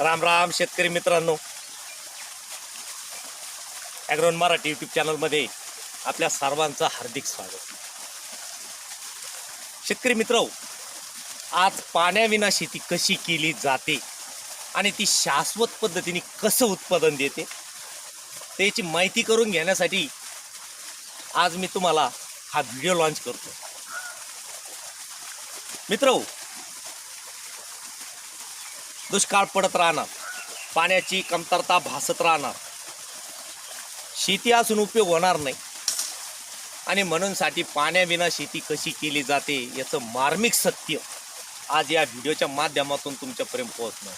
राम राम शेतकरी मित्रांनो. ॲग्रोन मराठी यूट्यूब चॅनलमध्ये आपल्या सर्वांचं हार्दिक स्वागत. शेतकरी मित्र आज पाण्याविना शेती कशी केली जाते आणि ती शाश्वत पद्धतीने कसं उत्पादन देते त्याची माहिती करून घेण्यासाठी आज मी तुम्हाला हा व्हिडिओ लॉन्च करतो मित्र दुष्काळ पडत राहणार. पाण्याची कमतरता भासत राहणार. शेती असून उपयोग होणार नाही. आणि म्हणूनसाठी पाण्याविना शेती कशी केली जाते याचं मार्मिक सत्य आज या व्हिडिओच्या माध्यमातून तुमच्यापर्यंत पोहोचणार.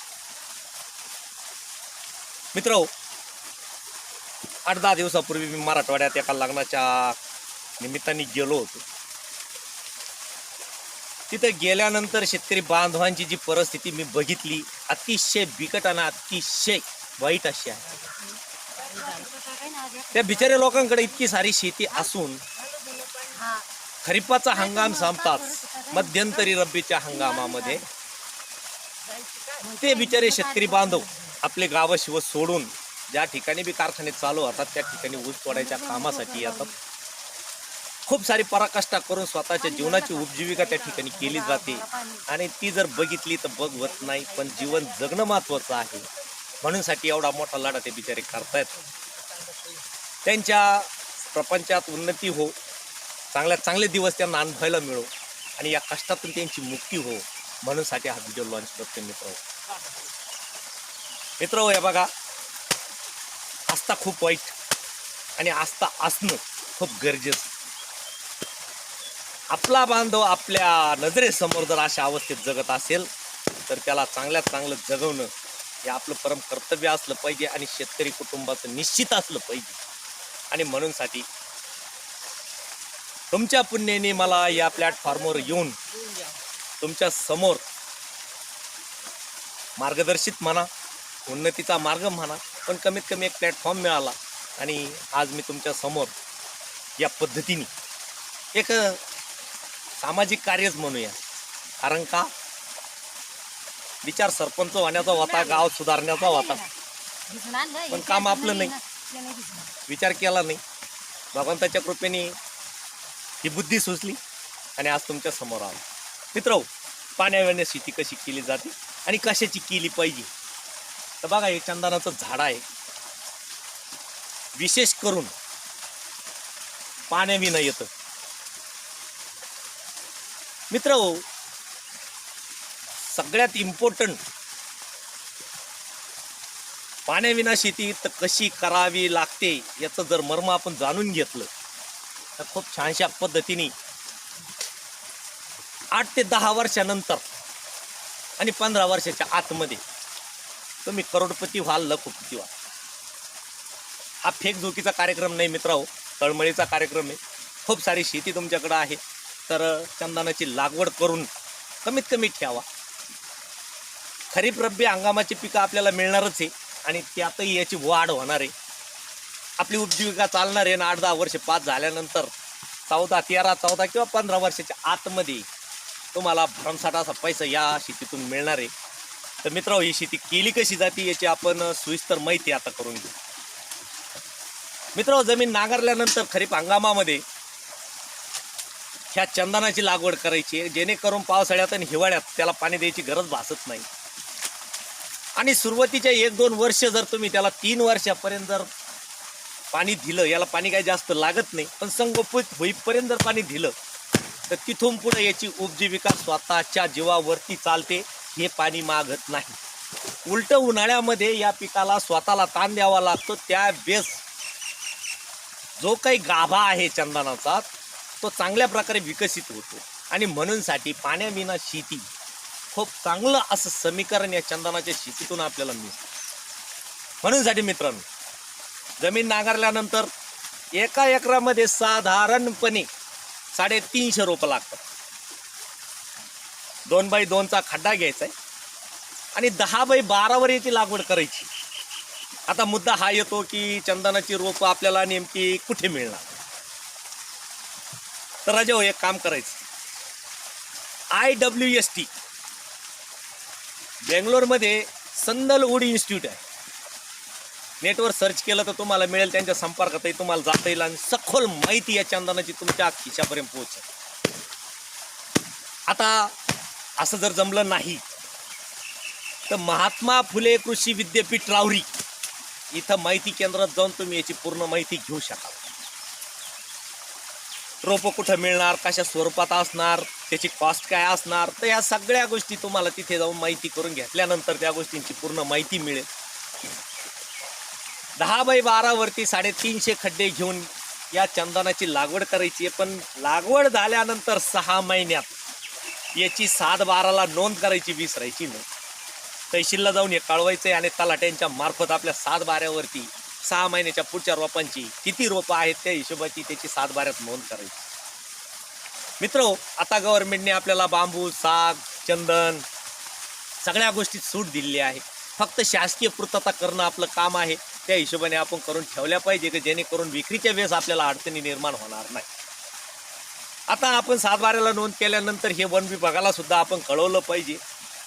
मित्र आठ दहा दिवसापूर्वी मी मराठवाड्यात एका लग्नाच्या निमित्ताने गेलो होतो. तिथे गेल्यानंतर शेतकरी बांधवांची जी परिस्थिती मी बघितली अतिशय बिकट आणि अतिशय वाईट अशी आहे. त्या बिचाऱ्या लोकांकडे इतकी सारी शेती असून खरीपाचा हंगाम संपताच मध्यंतरी रब्बीच्या हंगामामध्ये ते बिचारे शेतकरी बांधव आपले गावं शिव सोडून ज्या ठिकाणी बी कारखाने चालू होतात त्या ठिकाणी ऊस तोडायच्या कामासाठी येतात. खूप सारी पराकाष्ठा करून स्वतःच्या जीवनाची उपजीविका त्या ठिकाणी केली जाते. आणि ती जर बघितली तर बघवत नाही पण जीवन जगणं महत्वाचं आहे. म्हणूनसाठी एवढा मोठा लढा ते बिचारे करतायत. त्यांच्या प्रपंचात उन्नती हो चांगल्या चांगले दिवस त्यांना अनुभवायला मिळो आणि या कष्टातून त्यांची मुक्ती हो म्हणूनसाठी हा व्हिडिओ लॉन्च करतो मित्र. मित्र हो हे बघा. आस्था खूप वाईट आणि आस्था असणं खूप गरजेचं. आपला बांधव आपल्या नजरेसमोर जर अशा अवस्थेत जगत असेल तर त्याला चांगल्यात चांगलं जगवणं हे आपलं परम कर्तव्य असलं पाहिजे आणि शेतकरी कुटुंबाचं निश्चित असलं पाहिजे. आणि म्हणूनसाठी तुमच्या पुण्याने मला या प्लॅटफॉर्मवर येऊन तुमच्यासमोर मार्गदर्शित म्हणा उन्नतीचा मार्ग म्हणा पण कमीत कमी एक प्लॅटफॉर्म मिळाला. आणि आज मी तुमच्यासमोर या पद्धतीने एक सामाजिक कार्यच म्हणूया. कारण का? विचार सरपंच होण्याचा होता गाव सुधारण्याचा होता. पण काम आपलं नाही. विचार केला नाही. भगवंताच्या कृपेने ही बुद्धी सुचली आणि आज तुमच्यासमोर आलो. मित्र पाण्याविना शेती कशी केली जाते आणि कशाची केली पाहिजे? तर बघा हे चंदनाचं झाड आहे. विशेष करून पाण्याविना येतं. मित्र सगळ्यात इम्पॉर्टंट पाण्याविना शेती तर कशी करावी लागते याचं जर मर्म आपण जाणून घेतलं तर खूप छानशा पद्धतीने आठ ते दहा वर्षानंतर आणि पंधरा वर्षाच्या आतमध्ये तुम्ही करोडपती व्हाल लखोपती व्हाल हा फेक झोकीचा कार्यक्रम नाही मित्र तळमळीचा कार्यक्रम आहे. खूप सारी शेती तुमच्याकडं आहे. तर चंदनाची लागवड करून कमीत कमी ठेवा. खरीप रब्बी हंगामाची पिकं आपल्याला मिळणारच आहे आणि त्यातही याची वाढ होणार आहे. आपली उपजीविका चालणार आहे आणि आठ दहा वर्ष पाच झाल्यानंतर चौदा तेरा चौदा किंवा पंधरा वर्षाच्या आतमध्ये तुम्हाला भरमसाठ असा पैसा या शेतीतून मिळणार आहे. तर मित्र ही शेती केली कशी जाते याची आपण सविस्तर माहिती आता करून घेऊ. मित्र जमीन नांगरल्यानंतर खरीप हंगामामध्ये ह्या चंदनाची लागवड करायची आहे. जेणेकरून पावसाळ्यात आणि हिवाळ्यात त्याला पाणी द्यायची गरज भासत नाही. आणि सुरुवातीच्या एक दोन वर्ष जर तुम्ही त्याला तीन वर्षापर्यंत जर पाणी दिलं याला पाणी काही जास्त लागत नाही पण संगोपित होईपर्यंत जर पाणी दिलं तर तिथून पुढे याची उपजीविका स्वतःच्या जीवावरती चालते हे पाणी मागत नाही. उलट उन्हाळ्यामध्ये या पिकाला स्वतःला ताण द्यावा लागतो त्या बेस जो काही गाभा आहे चंदनाचा तो चांगल्या प्रकारे विकसित होतो. आणि म्हणूनसाठी पाण्याविना शेती खूप चांगलं असं समीकरण या चंदनाच्या शेतीतून आपल्याला मिळतं. म्हणूनसाठी मित्रांनो जमीन नांगरल्यानंतर एका एकरामध्ये साधारणपणे साडेतीनशे रोपं लागतात. दोन बाय दोनचा खड्डा घ्यायचा आहे आणि दहा बाय बारावर याची लागवड करायची. आता मुद्दा हा येतो की चंदनाची रोपं आपल्याला नेमकी कुठे मिळणार? तर राजा हो एक काम करायचं. आय डब्ल्यू एस टी बेंगलोरमध्ये उडी इन्स्टिट्यूट आहे. नेटवर सर्च केलं तर तुम्हाला मिळेल त्यांच्या संपर्कातही तुम्हाला जाता येईल आणि सखोल माहिती या चंदनाची तुमच्या खिशापर्यंत पोहोचेल. आता असं जर जमलं नाही तर महात्मा फुले कृषी विद्यापीठ रावरी इथं माहिती केंद्रात जाऊन तुम्ही याची पूर्ण माहिती घेऊ शकाल. रोपं कुठं मिळणार कशा स्वरूपात असणार त्याची कॉस्ट काय असणार? तर या सगळ्या गोष्टी तुम्हाला तिथे जाऊन माहिती करून घेतल्यानंतर त्या गोष्टींची पूर्ण माहिती मिळेल. दहा बाय बारावरती साडेतीनशे खड्डे घेऊन या चंदनाची लागवड करायची आहे. पण लागवड झाल्यानंतर सहा महिन्यात याची सात बाराला नोंद करायची विसरायची नाही. तहसीलला जाऊन हे कळवायचं आहे आणि तलाट्यांच्या मार्फत आपल्या सात बाऱ्यावरती सहा महिन्याच्या पुढच्या रोपांची किती रोपं आहेत त्या हिशोबाची त्याची सातबाऱ्यात नोंद करायची. मित्र आता गव्हर्नमेंटने आपल्याला बांबू साग चंदन सगळ्या गोष्टीत सूट दिलेली आहे. फक्त शासकीय पूर्तता करणं आपलं काम आहे. त्या हिशोबाने आपण करून ठेवल्या पाहिजे की जेणेकरून विक्रीच्या वेळेस आपल्याला अडचणी निर्माण होणार नाही. आता आपण सातबाऱ्याला नोंद केल्यानंतर हे वन विभागाला सुद्धा आपण कळवलं पाहिजे.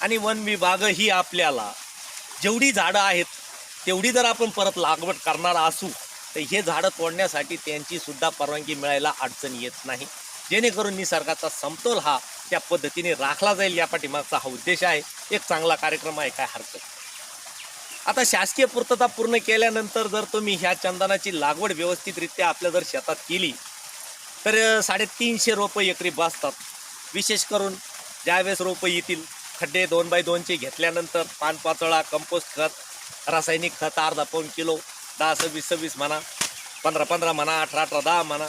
आणि वन विभागही आपल्याला जेवढी झाडं आहेत तेवढी जर आपण परत लागवड करणार असू तर हे झाडं तोडण्यासाठी त्यांची सुद्धा परवानगी मिळायला अडचण येत नाही. जेणेकरून निसर्गाचा समतोल हा त्या पद्धतीने राखला जाईल या पाठीमागचा हा उद्देश आहे. एक चांगला कार्यक्रम आहे काय हरकत आता शासकीय पूर्तता पूर्ण केल्यानंतर जर तुम्ही ह्या चंदनाची लागवड व्यवस्थितरित्या आपल्या जर शेतात केली तर साडेतीनशे रोपं एकरी बसतात. विशेष करून ज्यावेळेस रोपं येतील खड्डे दोन बाय दोनचे घेतल्यानंतर पानपाचोळा कंपोस्ट खत रासायनिक खत अर्धा पाऊन किलो दहा सव्वीस सव्वीस म्हणा पंधरा पंधरा म्हणा अठरा अठरा दहा म्हणा.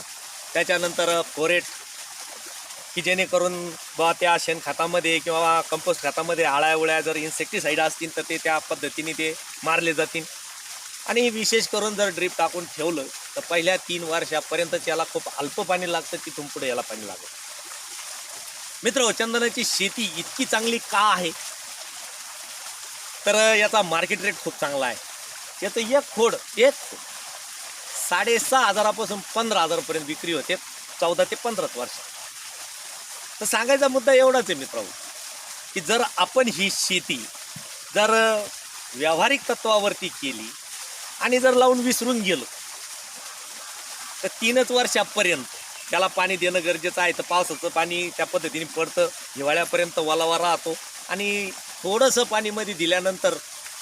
त्याच्यानंतर फोरेट की जेणेकरून बा त्या शेणखतामध्ये किंवा कंपोस्ट खतामध्ये आळ्या उळ्या जर इन्सेक्टिसाईड असतील तर ते त्या पद्धतीने ते मारले जातील. आणि विशेष करून जर ड्रीप टाकून ठेवलं तर पहिल्या तीन वर्षापर्यंत याला खूप अल्प पाणी लागतं तिथून पुढे याला पाणी लागतं. मित्र चंदनाची शेती इतकी चांगली का आहे? तर याचा मार्केट रेट खूप चांगला आहे. याचं एक खोड एक खोड. साडेसहा हजारापासून पंधरा हजारापर्यंत विक्री होते चौदा ते पंधराच वर्ष. तर सांगायचा मुद्दा एवढाच आहे मित्रांनो की जर आपण ही शेती जर व्यावहारिक तत्वावरती केली आणि जर लावून विसरून गेलो तर तीनच वर्षापर्यंत त्याला पाणी देणं गरजेचं आहे. तर पावसाचं पाणी त्या पद्धतीने पडतं हिवाळ्यापर्यंत ओलावा राहतो आणि थोडंसं पाणी मध्ये दिल्यानंतर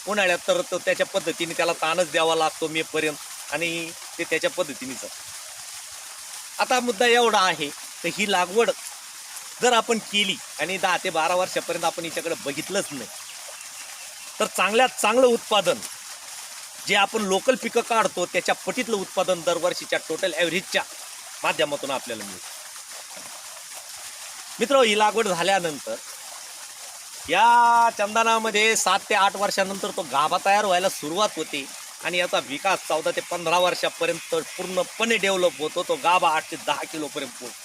उन्हाळ्यात तर तो त्याच्या पद्धतीने त्याला ताणच द्यावा लागतो मेपर्यंत आणि ते त्याच्या पद्धतीने जातं आता मुद्दा एवढा आहे तर ही लागवड जर आपण केली आणि दहा ते बारा वर्षापर्यंत आपण हिच्याकडे बघितलंच नाही तर चांगल्यात चांगलं उत्पादन जे आपण लोकल पिकं काढतो त्याच्या पटीतलं उत्पादन दरवर्षीच्या टोटल ॲव्हरेजच्या माध्यमातून आपल्याला मिळतं. मित्र ही लागवड झाल्यानंतर या चंदनामध्ये सात ते आठ वर्षानंतर तो गाभा तयार व्हायला सुरुवात होते. आणि याचा विकास चौदा ते पंधरा वर्षापर्यंत पूर्णपणे डेव्हलप होतो. तो गाभा आठ ते दहा किलोपर्यंत पोहोचतो.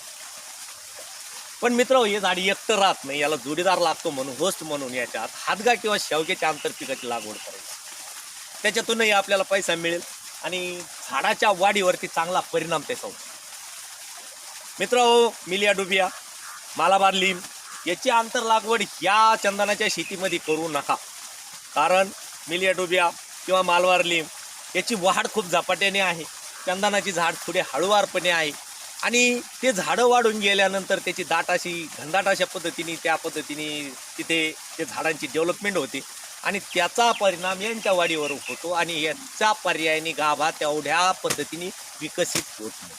पण मित्र हे झाड एकटं राहत नाही. याला जोडीदार लागतो म्हणून होस्ट म्हणून याच्यात हातगा किंवा शेवग्याच्या आंतरपिकाची लागवड करायची. त्याच्यातूनही आपल्याला पैसा मिळेल आणि झाडाच्या वाढीवरती चांगला परिणाम त्याचा होतो. मित्र हो, मिलिया डुबिया मालाबार लिम याची आंतर लागवड या चंदनाच्या शेतीमध्ये करू नका. कारण मिलिया डुबिया किंवा मालवार लिंब याची वाढ खूप झपाट्याने आहे. चंदनाची झाड थोडी हळूवारपणे आहे. आणि ते झाडं वाढून गेल्यानंतर त्याची दाट अशी घनदाट अशा पद्धतीने त्या पद्धतीने तिथे ते झाडांची डेव्हलपमेंट होते. आणि त्याचा परिणाम यांच्या वाढीवर होतो आणि याचा पर्यायाने गाभा तेवढ्या पद्धतीने विकसित होत नाही.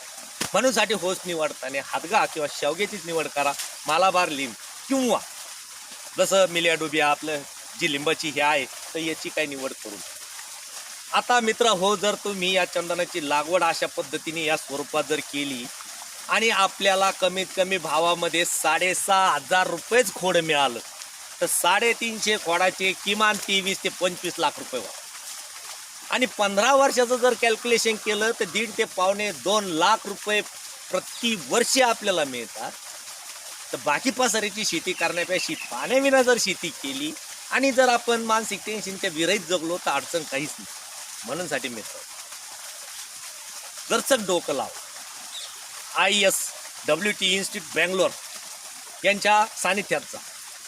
म्हणूनसाठी होस निवडताना हातगा किंवा शेवग्याचीच निवड करा. मालाबार लिंब. किंवा जसं मिलिया डुबिया आपलं जी लिंबाची हे आहे तर याची काही निवड करू आता मित्र हो जर तुम्ही या चंदनाची लागवड अशा पद्धतीने या स्वरूपात जर केली आणि आपल्याला कमीत कमी भावामध्ये साडेसहा हजार रुपयेच खोड मिळालं तर साडेतीनशे खोडाचे किमान तेवीस ते पंचवीस लाख रुपये व्हा आणि पंधरा वर्षाचं जर कॅल्क्युलेशन केलं तर दीड ते पावणे दोन लाख रुपये प्रतिवर्षी आपल्याला मिळतात. तर बाकी पसारीची शेती करण्यापेक्षा पाण्याविना जर शेती केली आणि जर आपण मानसिक टेन्शनच्या विरहित जगलो तर अडचण काहीच नाही. म्हणूनसाठी मित्र जरचक डोकं लाव. I S W T institute Bangalore यांच्या सानिध्यात जा.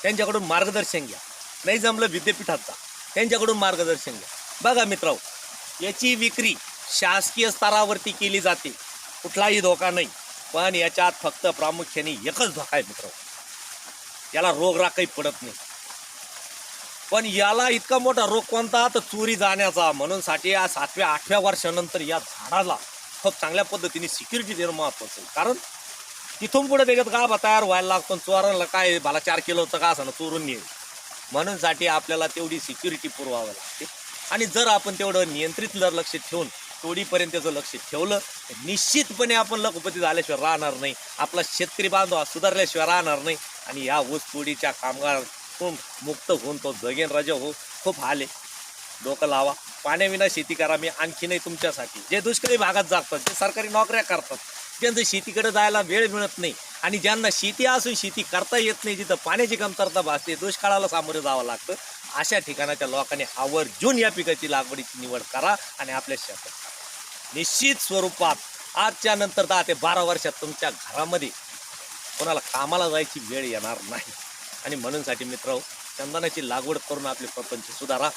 त्यांच्याकडून मार्गदर्शन घ्या. नाही जमलं विद्यापीठात जा. त्यांच्याकडून मार्गदर्शन घ्या. बघा मित्रांनो याची विक्री शासकीय स्तरावरती केली जाते. कुठलाही धोका नाही. पण याच्यात फक्त प्रामुख्याने एकच धोका आहे मित्र याला रोगराग काही पडत नाही. पण याला इतका मोठा रोग कोणता? तर चोरी जाण्याचा. म्हणून साठी या सातव्या आठव्या वर्षानंतर या झाडाला खूप चांगल्या पद्धतीने सिक्युरिटी देणं महत्वाचं आहे. कारण तिथून पुढे त्याच्यात गाभा तयार व्हायला लागतो. चोरांना काय मला चार किलोचं का असं चोरून येईल म्हणून साठी आपल्याला तेवढी सिक्युरिटी पुरवावं लागते. आणि जर आपण तेवढं नियंत्रित जर लक्ष ठेवून तोडीपर्यंतचं लक्ष ठेवलं. निश्चितपणे आपण लखपती झाल्याशिवाय राहणार नाही. आपला शेतकरी बांधव हा सुधारल्याशिवाय राहणार नाही. आणि या ऊस तोडीच्या कामगारातून मुक्त होऊन तो जगेन राजा हो. खूप आले डोकं लावा. पाण्याविना शेती करा. मी आणखीनही तुमच्यासाठी. जे दुष्काळी भागात जातात जे सरकारी नोकऱ्या करतात ज्यांचं शेतीकडे जायला वेळ मिळत नाही आणि ज्यांना शेती असून शेती करता येत नाही जिथं पाण्याची कमतरता भासते दुष्काळाला सामोरं जावं लागतं अशा ठिकाणाच्या लोकांनी आवर्जून या पिकाची लागवडीची निवड करा आणि आपल्या शेतात करा. निश्चित स्वरूपात आजच्या नंतर दहा ते बारा वर्षात तुमच्या घरामध्ये कोणाला कामाला जायची वेळ येणार नाही. आणि म्हणूनसाठी मित्र चंदनाची लागवड करून आपले प्रपंच सुधारा.